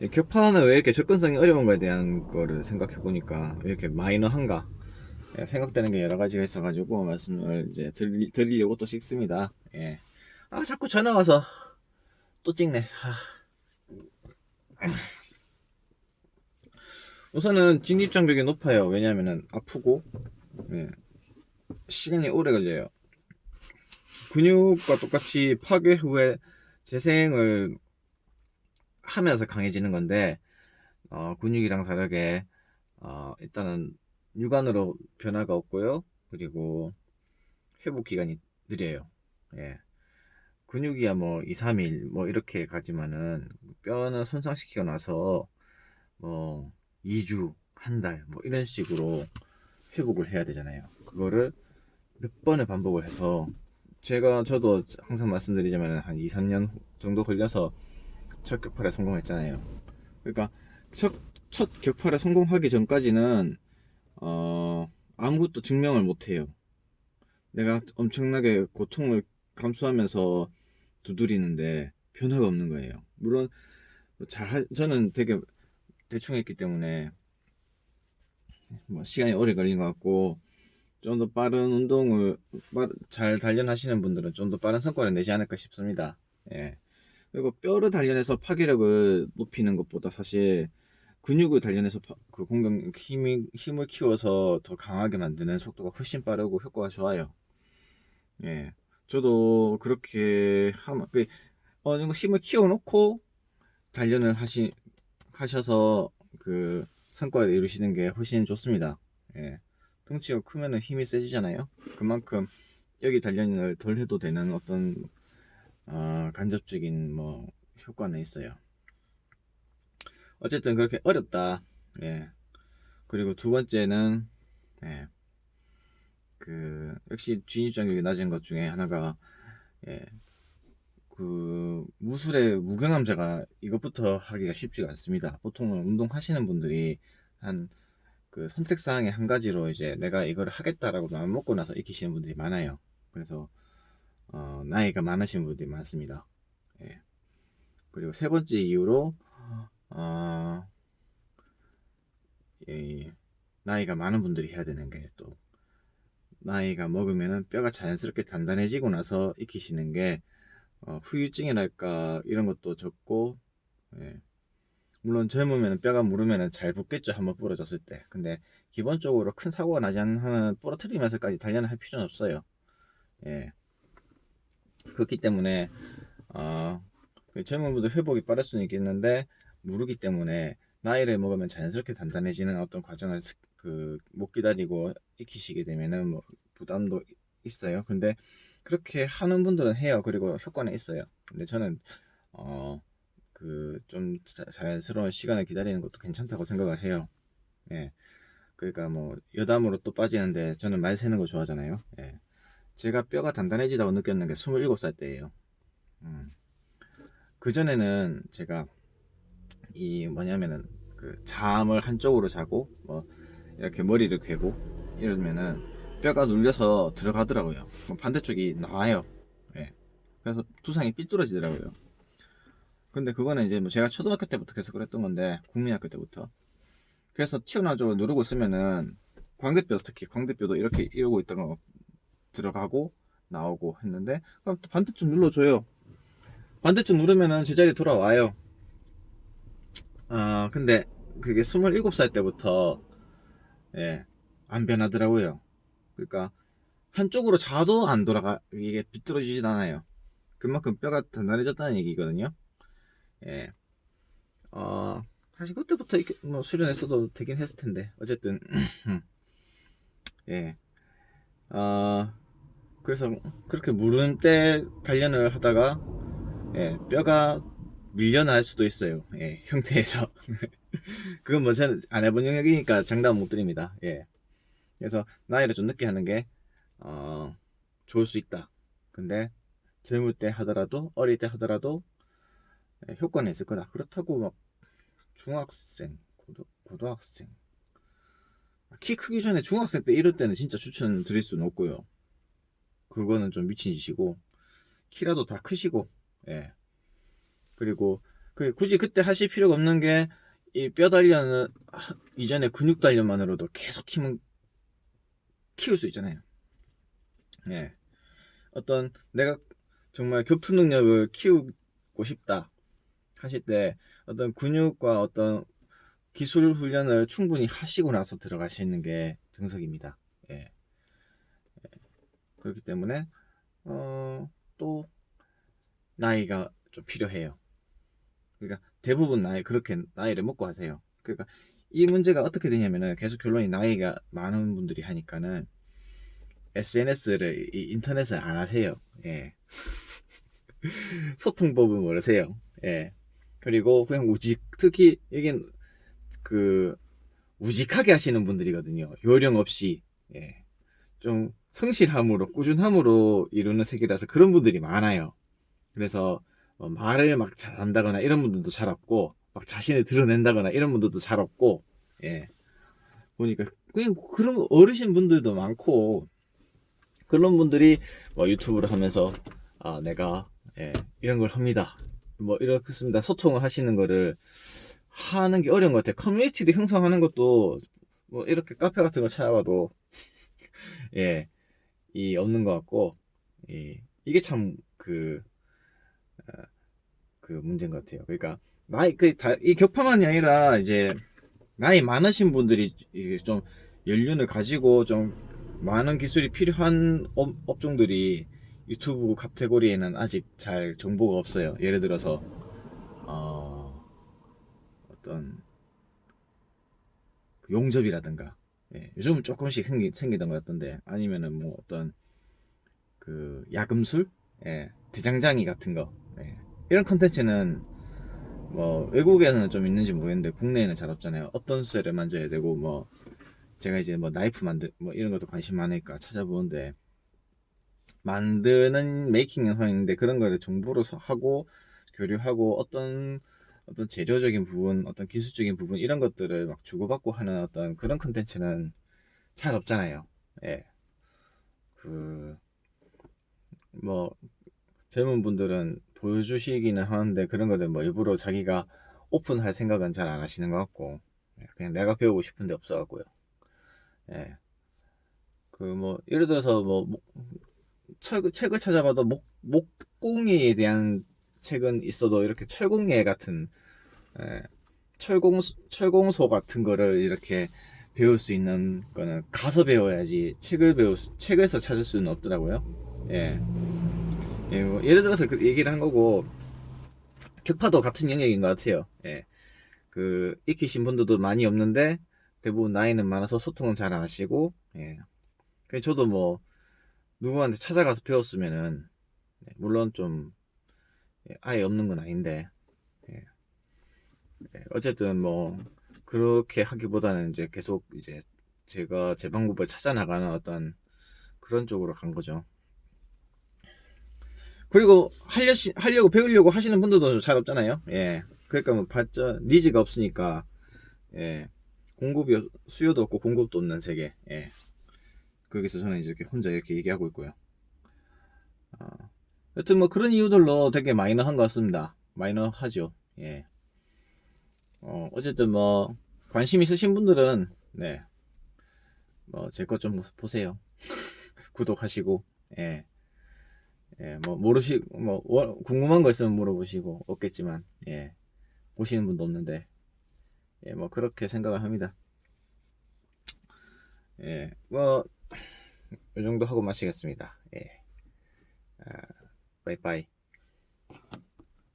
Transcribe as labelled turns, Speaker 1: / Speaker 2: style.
Speaker 1: 이 격파는 왜 이렇게 접근성이 어려운 거에 대한 거를 생각해 보니까 왜 이렇게 마이너한가 예, 생각되는 게 여러 가지가 있어가지고 말씀을 이제 드리, 드리려고 또 찍습니다. 예. 아 자꾸 전화 와서 또 찍네. 아. 우선은 진입 장벽이 높아요. 왜냐하면 아프고 예, 시간이 오래 걸려요. 근육과 똑같이 파괴 후에 재생을 하면서 강해지는 건데 어, 근육이랑 다르게 어, 일단은 육안으로 변화가 없고요. 그리고 회복 기간이 느려요. 예. 근육이야 뭐 2, 3일 뭐 이렇게 가지만은 뼈는 손상시키고 나서 뭐 2주, 한 달 뭐 이런 식으로 회복을 해야 되잖아요. 그거를 몇 번을 반복을 해서 제가 저도 항상 말씀드리자면 한 2, 3년 정도 걸려서 첫 격파에 성공했잖아요. 그러니까 첫, 첫 격파에 성공하기 전까지는 어, 아무것도 증명을 못 해요. 내가 엄청나게 고통을 감수하면서 두드리는데 변화가 없는 거예요. 물론 뭐잘 하- 저는 되게 대충 했기 때문에 뭐 시간이 오래 걸린 것 같고 좀 더 빠른 운동을 잘 단련하시는 분들은 좀 더 빠른 성과를 내지 않을까 싶습니다. 예. 그리고 뼈를 단련해서 파괴력을 높이는 것보다 사실 근육을 단련해서 파- 그 공격 힘이 힘을 키워서 더 강하게 만드는 속도가 훨씬 빠르고 효과가 좋아요. 예. 저도 그렇게 하면 그 어느 정도 힘을 키워놓고 단련을 하시 하셔서 그 성과를 이루시는 게 훨씬 좋습니다. 예. 덩치가 크면은 힘이 세지잖아요. 그만큼 여기 단련을 덜 해도 되는 어떤 어, 간접적인 뭐 효과는 있어요. 어쨌든 그렇게 어렵다. 예. 그리고 두 번째는 예. 그 역시 진입 장벽이 낮은 것 중에 하나가 예. 그 무술의 무경험자가 이것부터 하기가 쉽지가 않습니다. 보통은 운동하시는 분들이 한 그 선택 사항의 한 가지로 이제 내가 이걸 하겠다라고 마음 먹고 나서 익히시는 분들이 많아요. 그래서 어, 나이가 많으신 분들이 많습니다. 예. 그리고 세 번째 이유로 어, 예, 나이가 많은 분들이 해야 되는 게 또 나이가 먹으면은 뼈가 자연스럽게 단단해지고 나서 익히시는 게 어, 후유증이랄까 이런 것도 적고 예. 물론 젊으면 뼈가 무르면 잘 붙겠죠 한번 부러졌을 때 근데 기본적으로 큰 사고가 나지 않는 한은 부러뜨리면서까지 단련을 할 필요는 없어요 예. 그렇기 때문에 어, 그 젊은 분들 회복이 빠를 수는 있겠는데 무르기 때문에 나이를 먹으면 자연스럽게 단단해지는 어떤 과정을 스- 그못 기다리고 익히시게 되면은 뭐 부담도 있어요. 근데 그렇게 하는 분들은 해요. 그리고 효과는 있어요. 근데 저는 어 그 좀 자연스러운 시간을 기다리는 것도 괜찮다고 생각을 해요. 예. 그러니까 뭐 여담으로 또 빠지는데 저는 말 세는 거 좋아하잖아요. 예. 제가 뼈가 단단해지다고 느꼈는 게 27살 때예요. 음. 그 전에는 제가 이 뭐냐면은 그 잠을 한쪽으로 자고 뭐 이렇게 머리를 괴고 이러면은 뼈가 눌려서 들어가더라고요. 뭐 반대쪽이 나와요. 예. 그래서 두상이 삐뚤어지더라고요. 근데 그거는 이제 뭐 제가 초등학교 때부터 계속 그랬던 건데 국민학교 때부터 그래서 튀어나오고 누르고 있으면은 광대뼈 특히 광대뼈도 이렇게 이러고 있다가 들어가고 나오고 했는데 그럼 또 반대쪽 눌러줘요. 반대쪽 누르면은 제자리 돌아와요. 아, 근데 그게 27살 때부터 예, 안 변하더라고요. 그러니까 한쪽으로 자도 안 돌아가 이게 비뚤어지진 않아요. 그만큼 뼈가 단단해졌다는 얘기거든요. 예. 어, 사실 그때부터 이렇게 뭐 수련했어도 되긴 했을 텐데 어쨌든 예. 어, 그래서 그렇게 무른 때 단련을 하다가 예, 뼈가 밀려날 수도 있어요. 예, 형태에서. 그건 뭐 저는 안 해본 영역이니까 장담 못 드립니다. 예. 그래서 나이를 좀 늦게 하는 게, 어, 좋을 수 있다. 근데 젊을 때 하더라도, 어릴 때 하더라도, 예, 효과는 있을 거다. 그렇다고 막, 중학생, 고등, 고등학생. 키 크기 전에 중학생 때 이럴 때는 진짜 추천 드릴 수는 없고요. 그거는 좀 미친 짓이고, 키라도 다 크시고, 예. 그리고 그 굳이 그때 하실 필요가 없는 게 이 뼈 단련은 하- 이전에 근육 단련만으로도 계속 키면 키울 수 있잖아요. 예. 어떤 내가 정말 격투 능력을 키우고 싶다 하실 때 어떤 근육과 어떤 기술 훈련을 충분히 하시고 나서 들어가시는 게 정석입니다. 그렇기 때문에 어, 또 나이가 좀 필요해요. 그러니까 대부분 나이 그렇게 나이를 먹고 하세요. 그러니까 이 문제가 어떻게 되냐면은 계속 결론이 나이가 많은 분들이 하니까는 SNS를 이 인터넷을 안 하세요. 예. 소통법을 모르세요. 예. 그리고 그냥 우직 특히 여긴 그 우직하게 하시는 분들이거든요. 요령 없이 예. 좀 성실함으로 꾸준함으로 이루는 세계라서 그런 분들이 많아요. 그래서 어, 말을 막 잘한다거나 이런 분들도 잘 없고 막 자신을 드러낸다거나 이런 분들도 잘 없고 예. 보니까 그냥 그런 어르신 분들도 많고 그런 분들이 뭐 유튜브를 하면서 아 내가 예, 이런 걸 합니다. 뭐 이렇습니다. 소통을 하시는 거를 하는 게 어려운 것 같아요. 커뮤니티를 형성하는 것도 뭐 이렇게 카페 같은 거 찾아봐도 예, 이 없는 것 같고 이, 이게 참그그 문제인 것 같아요. 그러니까 나이 그이 격파만이 아니라 이제 나이 많으신 분들이 좀 연륜을 가지고 좀 많은 기술이 필요한 업, 업종들이 유튜브 카테고리에는 아직 잘 정보가 없어요. 예를 들어서 어, 어떤 그 용접이라든가 예, 요즘은 조금씩 생기, 생기던 것 같던데 아니면은 뭐 어떤 그 야금술, 예, 대장장이 같은 거 예, 이런 컨텐츠는 뭐 외국에는 좀 있는지 모르겠는데 국내에는 잘 없잖아요. 어떤 쇠를 만져야 되고 뭐 제가 이제 뭐 나이프 만들 뭐 이런 것도 관심 많으니까 찾아보는데 만드는 메이킹 영상인데 그런 거를 정보로 서- 하고 교류하고 어떤 어떤 재료적인 부분, 어떤 기술적인 부분 이런 것들을 막 주고받고 하는 어떤 그런 컨텐츠는 잘 없잖아요. 예. 그 뭐 젊은 분들은 보여주시기는 하는데 그런 거를 뭐 일부러 자기가 오픈할 생각은 잘 안 하시는 것 같고 예, 그냥 내가 배우고 싶은데 없어 갖고요. 예. 그 뭐 예를 들어서 뭐 책을 찾아봐도 목, 목공예에 대한 책은 있어도 이렇게 철공예 같은 예, 철공 철공소 같은 거를 이렇게 배울 수 있는 거는 가서 배워야지 책을 배울 수, 책에서 찾을 수는 없더라고요. 예. 예, 뭐 예를 들어서 그 얘기를 한 거고 격파도 같은 영역인 것 같아요. 예. 그 익히신 분들도 많이 없는데 대부분 나이는 많아서 소통은 잘 안 하시고 예. 그래서 저도 뭐 누구한테 찾아가서 배웠으면은 예, 물론 좀 예, 아예 없는 건 아닌데 예. 예, 어쨌든 뭐 그렇게 하기보다는 이제 계속 이제 제가 제 방법을 찾아 나가는 어떤 그런 쪽으로 간 거죠. 그리고 하려 하려고 배우려고 하시는 분들도 잘 없잖아요. 예. 그러니까 뭐 받자 니즈가 없으니까 예. 공급이 수요도 없고 공급도 없는 세계. 예. 거기서 저는 이제 이렇게 혼자 이렇게 얘기하고 있고요. 어, 여튼 뭐 그런 이유들로 되게 마이너한 것 같습니다. 마이너하죠. 예. 어, 어쨌든 뭐 관심 있으신 분들은 네. 뭐 제 것 좀 보세요. 구독하시고 예. 예, 뭐 모르시 뭐 워- 궁금한 거 있으면 물어보시고 없겠지만 예. 보시는 분도 없는데 예, 뭐 그렇게 생각을 합니다. 예. 뭐 이 정도 하고 마치겠습니다. 예. 아, 빠이빠이.